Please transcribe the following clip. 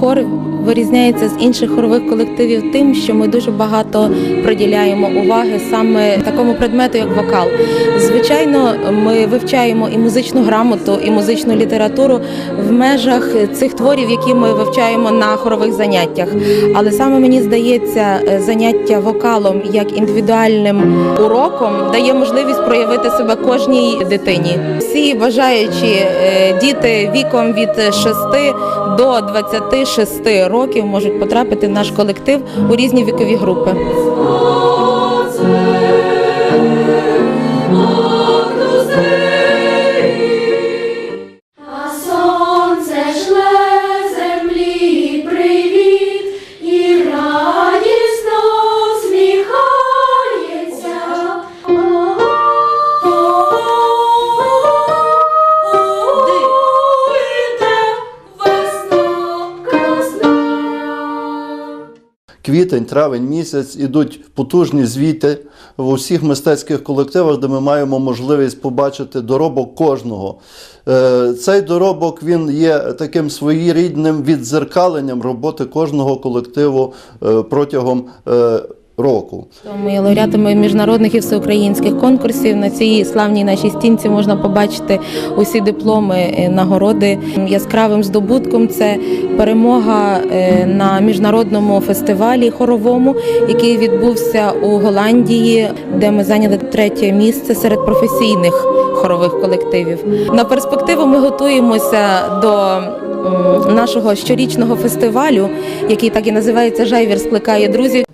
хор вирізняється з інших хорових колективів тим, що ми дуже багато приділяємо уваги саме такому предмету, як вокал. Звичайно, ми вивчаємо і музичну грамоту, і музичну літературу в межах цих творів, які ми вивчаємо на хорових заняттях. Але саме мені здається, заняття вокалом як індивідуальним уроком дає можливість проявити себе кожній дитині. Всі бажаючі е, діти віком від 6 до 26 років можуть потрапити в наш колектив у різні вікові групи. Квітень, травень місяць ідуть потужні звіти в усіх мистецьких колективах, де ми маємо можливість побачити доробок кожного. Е, Цей доробок він є таким своєрідним віддзеркаленням роботи кожного колективу е, протягом е, року. Ми є лауреатами міжнародних і всеукраїнських конкурсів. На цій славній нашій стінці можна побачити усі дипломи, е, нагороди. Яскравим здобутком це перемога е, на міжнародному фестивалі хоровому, який відбувся у Голландії, де ми зайняли третє місце серед професійних хорових колективів. На перспективу ми готуємося до нашого щорічного фестивалю, який так і називається Жайвір скликає друзів.